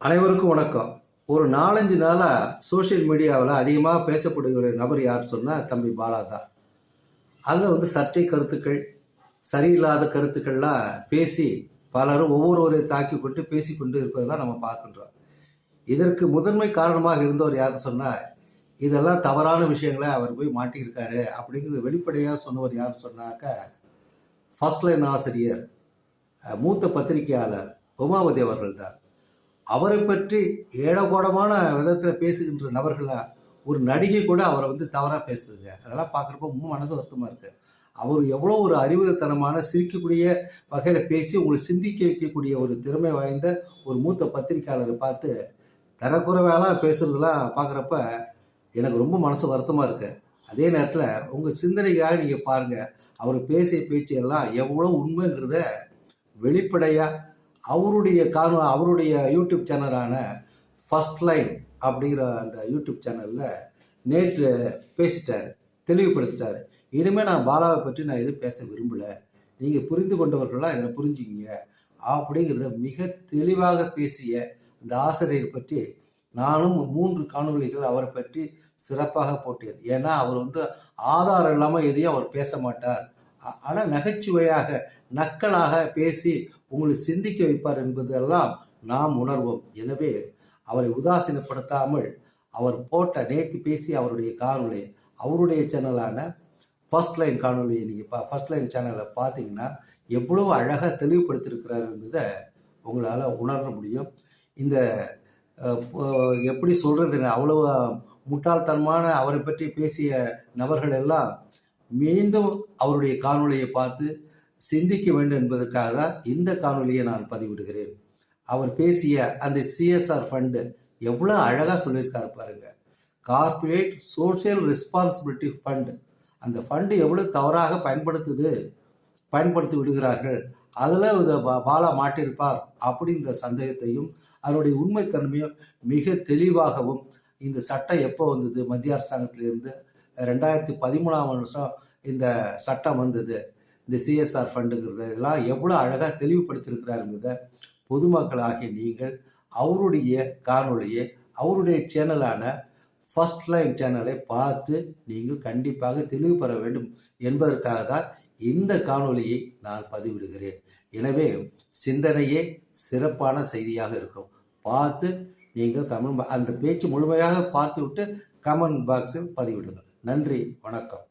அனைவருக்கும் வணக்கம். ஒரு நாலஞ்சு நாளாக சோஷியல் மீடியாவில் அதிகமாக பேசப்படுகிற நபர் யார் சொன்னால் தம்பி பாலா தான் அதில் வந்து சர்ச்சை கருத்துக்கள் சரியில்லாத கருத்துக்கள்லாம் பேசி பலரும் ஒவ்வொருவரை தாக்கி கொண்டு பேசிக்கொண்டு இருப்பதெல்லாம் நம்ம பார்க்கின்றோம். இதற்கு முதன்மை காரணமாக இருந்தவர் யாருன்னு சொன்னால் இதெல்லாம் தவறான விஷயங்களை அவர் போய் மாட்டியிருக்காரு அப்படிங்கிறது வெளிப்படையாக சொன்னவர் யார் சொன்னாக்க ஃபர்ஸ்ட் லைன் ஆசிரியர் மூத்த பத்திரிகையாளர் உமாவதி அவர்கள் தான் அவரை பற்றி ஏடகோடமான விதத்தில் பேசுகின்ற நபர்களாக ஒரு நடிகை கூட அவரை வந்து தவறாக பேசுதுங்க அதெல்லாம் பார்க்குறப்ப ரொம்ப மனது வருத்தமாக இருக்குது அவர் எவ்வளோ ஒரு அறிவுத்தனமான சிரிக்கக்கூடிய வகையில் பேசி உங்களை சிந்திக்க வைக்கக்கூடிய ஒரு திறமை வாய்ந்த ஒரு மூத்த பத்திரிக்கையாளரை பார்த்து தரக்குறைவெல்லாம் பேசுறதெல்லாம் பார்க்குறப்ப எனக்கு ரொம்ப மனசு வருத்தமாக இருக்குது அதே நேரத்தில் உங்கள் சிந்தனைக்காக நீங்கள் பாருங்கள் அவர் பேசிய பேச்சு எல்லாம் எவ்வளோ உண்மைங்கிறத வெளிப்படையாக அவருடைய காண அவருடைய யூடியூப் சேனலான ஃபஸ்ட் லைன் அப்படிங்கிற அந்த யூடியூப் சேனலில் நேற்று பேசிட்டார் தெளிவுபடுத்திட்டார். இனிமேல் நான் பாலாவை பற்றி நான் எதுவும் பேச விரும்பலை. நீங்கள் புரிந்து கொண்டவர்கள்லாம் இதில் புரிஞ்சுக்கிங்க அப்படிங்கிறத மிக தெளிவாக பேசிய அந்த ஆசிரியர் பற்றி நானும் மூன்று காணொளிகள் அவரை பற்றி சிறப்பாக போட்டேன். ஏன்னா அவர் வந்து ஆதாரம் இல்லாமல் எதையும் அவர் பேச மாட்டார். ஆனால் நகைச்சுவையாக நக்கலாக பேசி உங்களை சிந்திக்க வைப்பார் என்பதெல்லாம் நாம் உணர்வோம். எனவே அவரை உதாசீனப்படுத்தாமல் அவர் போட்ட நேற்று பேசி அவருடைய காணொலி அவருடைய சேனலான ஃபர்ஸ்ட் லைன் காணொலியை நீங்கள் பா ஃபர்ஸ்ட் லைன் சேனலை பார்த்தீங்கன்னா எவ்வளவு அழகாக தெளிவுபடுத்தியிருக்கிறார் என்பதை உங்களால் உணர முடியும். இந்த எப்படி சொல்கிறது அவ்வளவு முட்டாள்தனமான அவரை பற்றி பேசிய நபர்கள் எல்லாம் மீண்டும் அவருடைய காணொலியை பார்த்து சிந்திக்க வேண்டும் என்பதற்காக தான் இந்த காணொலியை நான் பதிவிடுகிறேன். அவர் பேசிய அந்த சிஎஸ்ஆர் ஃபண்டு எவ்வளோ அழகாக சொல்லியிருக்காரு பாருங்க. கார்ப்பரேட் சோஷியல் ரெஸ்பான்சிபிலிட்டி ஃபண்டு அந்த ஃபண்டு எவ்வளோ தவறாக பயன்படுத்துது பயன்படுத்தி விடுகிறார்கள் அதில் இந்த பாலா மாட்டிருப்பார் அப்படிங்கிற சந்தேகத்தையும் அதனுடைய உண்மைத்தன்மையும் மிக தெளிவாகவும் இந்த சட்டம் எப்போ வந்தது? மத்திய அரசாங்கத்திலிருந்து ரெண்டாயிரத்தி பதிமூணாம் வருஷம் இந்த சட்டம் வந்தது. இந்த சிஎஸ்ஆர் ஃபண்டுங்கிறது இதெல்லாம் எவ்வளோ அழகாக தெளிவுபடுத்தியிருக்கிறாருங்கிறத பொதுமக்களாகிய நீங்கள் அவருடைய காணொளியை அவருடைய சேனலான ஃபர்ஸ்ட் லைன் சேனலை பார்த்து நீங்கள் கண்டிப்பாக தெளிவு பெற வேண்டும் என்பதற்காக தான் இந்த காணொலியை நான் பதிவிடுகிறேன். எனவே சிந்தனையே சிறப்பான செய்தியாக இருக்கும். பார்த்து நீங்கள் கமெண்ட் அந்த பேச்சு முழுமையாக பார்த்துவிட்டு கமெண்ட் பாக்ஸில் பதிவிடுங்கள். நன்றி வணக்கம்.